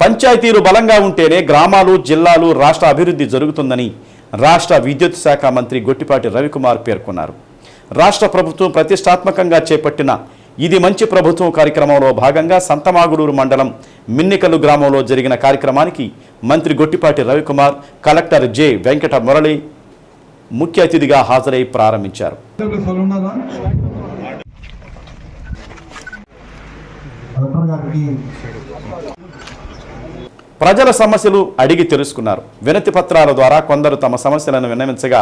పంచాయతీలు బలంగా ఉంటేనే గ్రామాలు జిల్లాలు రాష్ట్ర అభివృద్ధి జరుగుతుందని రాష్ట్ర విద్యుత్ శాఖ మంత్రి గొట్టిపాటి రవికుమార్ పేర్కొన్నారు. రాష్ట్ర ప్రభుత్వం ప్రతిష్టాత్మకంగా చేపట్టిన ఇది మంచి ప్రభుత్వం కార్యక్రమంలో భాగంగా సంతమాగుడూరు మండలం మిన్నికలు గ్రామంలో జరిగిన కార్యక్రమానికి మంత్రి గొట్టిపాటి రవికుమార్ కలెక్టర్ జె. వెంకట మురళి ముఖ్య అతిథిగా హాజరై ప్రారంభించారు అసలు ఉన్నారా కలెక్టర్ గారికి ప్రజల సమస్యలు అడిగి తెలుసుకున్నారు. వినతి పత్రాల ద్వారా కొందరు తమ సమస్యలను విన్నవించగా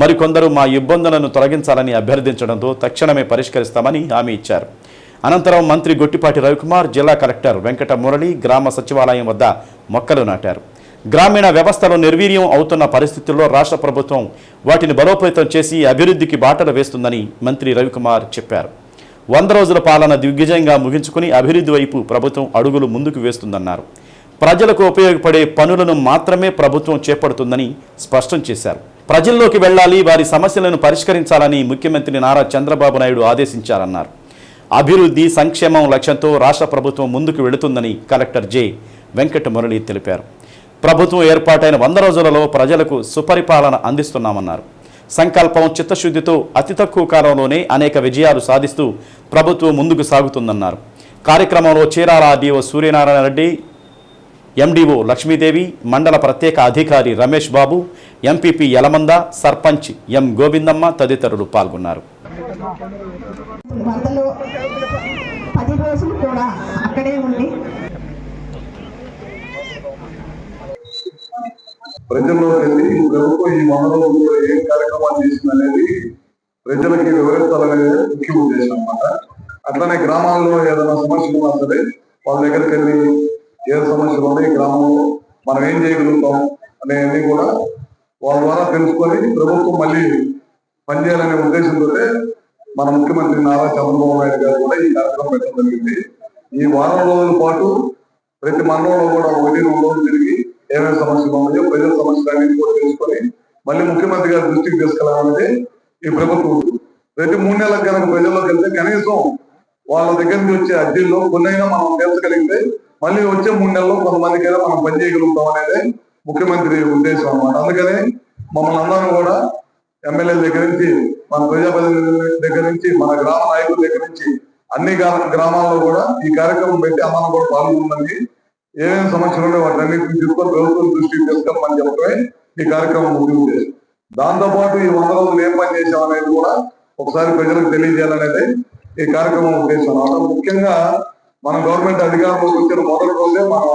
మరికొందరు మా ఇబ్బందులను తొలగించాలని అభ్యర్థించడంతో తక్షణమే పరిష్కరిస్తామని హామీ ఇచ్చారు. అనంతరం మంత్రి గొట్టిపాటి రవికుమార్ జిల్లా కలెక్టర్ వెంకట మురళి గ్రామ సచివాలయం వద్ద మొక్కలు నాటారు. గ్రామీణ వ్యవస్థలో నిర్వీర్యం అవుతున్న పరిస్థితుల్లో రాష్ట్ర ప్రభుత్వం వాటిని బలోపేతం చేసి అభివృద్ధికి బాటలు వేస్తుందని మంత్రి రవికుమార్ చెప్పారు. వంద రోజుల పాలన దిగ్విజయంగా ముగించుకుని అభివృద్ధి వైపు ప్రభుత్వం అడుగులు ముందుకు వేస్తుందన్నారు. ప్రజలకు ఉపయోగపడే పనులను మాత్రమే ప్రభుత్వం చేపడుతుందని స్పష్టం చేశారు. ప్రజల్లోకి వెళ్ళాలి వారి సమస్యలను పరిష్కరించాలని ముఖ్యమంత్రి నారా చంద్రబాబు నాయుడు ఆదేశించారన్నారు. అభివృద్ధి సంక్షేమం లక్ష్యంతో రాష్ట్ర ప్రభుత్వం ముందుకు వెళుతుందని కలెక్టర్ జె. వెంకట మురళి తెలిపారు. ప్రభుత్వం ఏర్పాటైన వంద రోజులలో ప్రజలకు సుపరిపాలన అందిస్తున్నామన్నారు. సంకల్పం చిత్తశుద్ధితో అతి తక్కువ కాలంలోనే అనేక విజయాలు సాధిస్తూ ప్రభుత్వం ముందుకు సాగుతుందన్నారు. కార్యక్రమంలో చీరాల ఆర్డీఓ సూర్యనారాయణ రెడ్డి ఎండిఓ లక్ష్మీదేవి మండల ప్రత్యేక అధికారి రమేష్ బాబు ఎంపీపీ యలమంద సర్పంచ్ ఎం గోవిందమ్మ తదితరులు పాల్గొన్నారు. వందలో పది రోజులు కూడా అక్కడే ఉండి ప్రజల్లోకి వెళ్ళి ప్రభుత్వం ఈ వంద రోజుల్లో ఏం కార్యక్రమాలు చేసింది అనేది ప్రజలకి వివరించాలనేది ముఖ్య ఉద్దేశం అన్నమాట అట్లనే గ్రామాల్లో ఏదైనా సమస్యలు ఉన్నా సరే వాళ్ళ దగ్గరికి వెళ్ళి ఏ సమస్యలు ఉన్నాయి గ్రామంలో మనం ఏం చేయగలుగుతాం అనేవన్నీ కూడా వాళ్ళ ద్వారా తెలుసుకొని ప్రభుత్వం మళ్ళీ పనిచేయాలనే ఉద్దేశంతో మన ముఖ్యమంత్రి నారా చంద్రబాబు నాయుడు గారు కూడా ఈ కార్యక్రమం పెట్టడం జరిగింది. ఈ వారం రోజుల పాటు ప్రతి మండలంలో కూడా ఒకటి రెండు రోజులు తిరిగి ఏమేమి సమస్యలు ఉన్నాయో ప్రజల సమస్యలు అన్ని కూడా తెలుసుకొని మళ్ళీ ముఖ్యమంత్రి గారి దృష్టికి తీసుకెళ్ళాలనేది ఈ ప్రభుత్వం ప్రతి మూడు నెలలకు కనుక ప్రజల్లోకి వెళ్తే కనీసం వాళ్ళ దగ్గర నుంచి వచ్చే అర్జీల్లో కొన్నైనా మనం తీర్చగలిగితే మళ్ళీ వచ్చే మూడు నెలల్లో కొంతమందికైనా మనం పని చేయగలుగుతాం అనేది ముఖ్యమంత్రి ఉద్దేశం అన్నమాట. అందుకని మమ్మల్ని అందరం కూడా ఎమ్మెల్యే దగ్గర నుంచి మన ప్రజాప్రతినిధుల దగ్గర నుంచి మన గ్రామ నాయకుల దగ్గర నుంచి అన్ని గ్రామాల్లో కూడా ఈ కార్యక్రమం పెట్టి అందరం కూడా పాల్గొందని ఏమేమి సమస్యలు ఉన్నాయో వాటన్నిటిని తీసుకొని ప్రభుత్వం దృష్టికి తీసుకెళ్ళమని చెప్పడమే ఈ కార్యక్రమం ముఖ్య దాంతోపాటు దాంతో పాటు ఈ వంద రోజులు ఏం పని చేసామనేది కూడా ఒకసారి ప్రజలకు తెలియజేయాలనేది ఈ కార్యక్రమం ఉద్దేశం అన్నమాట ముఖ్యంగా మన గవర్నమెంట్ అధికారంలోకి వచ్చిన మొదటి రోజే మనం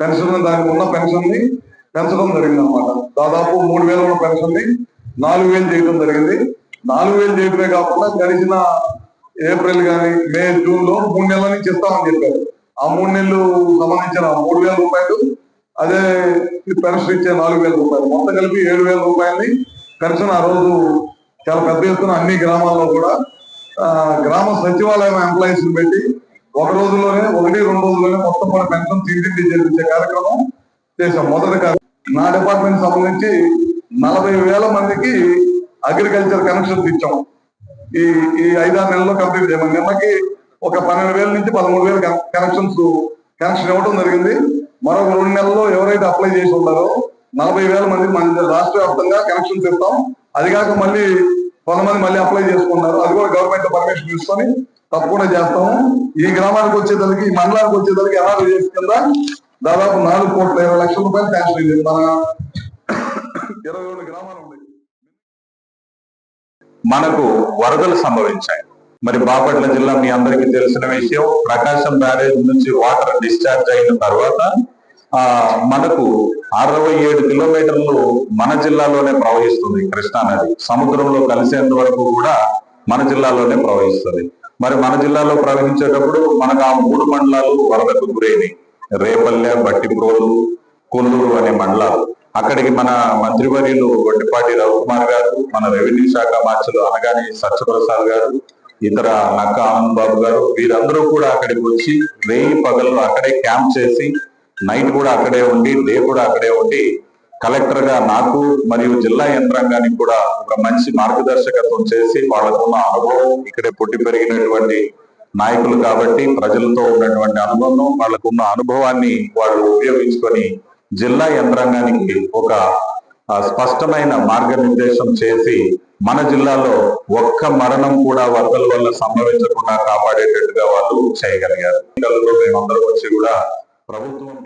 పెన్షన్ దానికి ఉన్న పెన్షన్ని పెంచడం జరిగింది అనమాట దాదాపు మూడు వేల ఉన్న పెన్షన్ని నాలుగు వేలు చేయడం జరిగింది. నాలుగు వేలు చేయడమే కాకుండా గడిచిన ఏప్రిల్ కానీ మే జూన్లో మూడు నెలల నుంచి ఇస్తామని చెప్పారు. ఆ మూడు నెలలు సంబంధించిన మూడు వేల రూపాయలు అదే పెన్షన్ ఇచ్చే నాలుగు వేల రూపాయలు. మొత్తం కలిపి ఏడు వేల రూపాయలని పెన్షన్ ఆ రోజు చాలా పెద్ద ఎత్తున అన్ని గ్రామాల్లో కూడా గ్రామ సచివాలయం ఎంప్లాయీస్ పెట్టి ఒక రోజులోనే ఒకటి రెండు రోజుల్లోనే మొత్తం మన పెన్షన్ తీర్చిది చేర్పించే కార్యక్రమం చేశాం. మొదటి నా డిపార్ట్మెంట్ సంబంధించి నలభై వేల మందికి అగ్రికల్చర్ కనెక్షన్స్ ఇచ్చాం. ఈ ఈ ఐదారు నెలల్లో కంప్లీట్ చేయమని నిన్నకి ఒక పన్నెండు వేల నుంచి పదమూడు వేల కనెక్షన్స్ కనెక్షన్ ఇవ్వడం జరిగింది. మరొక రెండు నెలల్లో ఎవరైతే అప్లై చేసి ఉన్నారో నలభై వేల మంది మన రాష్ట్ర వ్యాప్తంగా కనెక్షన్స్ ఇస్తాం. అది కాక మళ్ళీ కొంతమంది మళ్ళీ అప్లై చేసుకున్నారు. అది కూడా గవర్నమెంట్ పర్మిషన్ తీసుకొని తప్పకుండా చేస్తాము. ఈ గ్రామానికి వచ్చేదానికి ఈ మండలానికి వచ్చేదానికి ఎలా చేసి కింద దాదాపు నాలుగు కోట్ల ఇరవై లక్షల రూపాయలు శాంక్షన్ అయింది మన ఇరవై రెండు గ్రామాలు ఉన్నాయి. మనకు వరదలు సంభవించాయి. మరి బాపట్ల జిల్లా మీ అందరికీ తెలిసిన విషయం ప్రకాశం బ్యారేజ్ నుంచి వాటర్ డిశ్చార్జ్ అయిన తర్వాత మనకు అరవై ఏడు కిలోమీటర్లు మన జిల్లాలోనే ప్రవహిస్తుంది కృష్ణా నది. సముద్రంలో కలిసేంత వరకు కూడా మన జిల్లాలోనే ప్రవహిస్తుంది. మరి మన జిల్లాలో ప్రవహించేటప్పుడు మనకు ఆ మూడు మండలాలు వరదకు గురైనవి రేపల్లె బట్టిప్రోలు కొల్లూరు అనే మండలాలు. అక్కడికి మన మంత్రివర్యులు వడ్డిపాటి రవికుమార్ గారు మన రెవెన్యూ శాఖ మార్చులు అనగానే సత్యప్రసాద్ గారు ఇతర నక్క ఆనంద్ బాబు గారు వీరందరూ కూడా అక్కడికి వచ్చి రేయి పగలు అక్కడే క్యాంప్ చేసి నైట్ కూడా అక్కడే ఉండి డే కూడా అక్కడే ఉండి కలెక్టర్గా నాకు మరియు జిల్లా యంత్రాంగానికి కూడా ఒక మంచి మార్గదర్శకత్వం చేసి వాళ్ళకున్న అనుభవం ఇక్కడే పుట్టి పెరిగినటువంటి నాయకులు కాబట్టి ప్రజలతో ఉన్నటువంటి అనుబంధం వాళ్ళకున్న అనుభవాన్ని వాళ్ళు ఉపయోగించుకొని జిల్లా యంత్రాంగానికి ఒక స్పష్టమైన మార్గనిర్దేశం చేసి మన జిల్లాలో ఒక్క మరణం కూడా వరదల వల్ల సంభవించకుండా కాపాడేటట్టుగా వాళ్ళు చేయగలిగారు. మేమందరం వచ్చి కూడా ప్రభుత్వం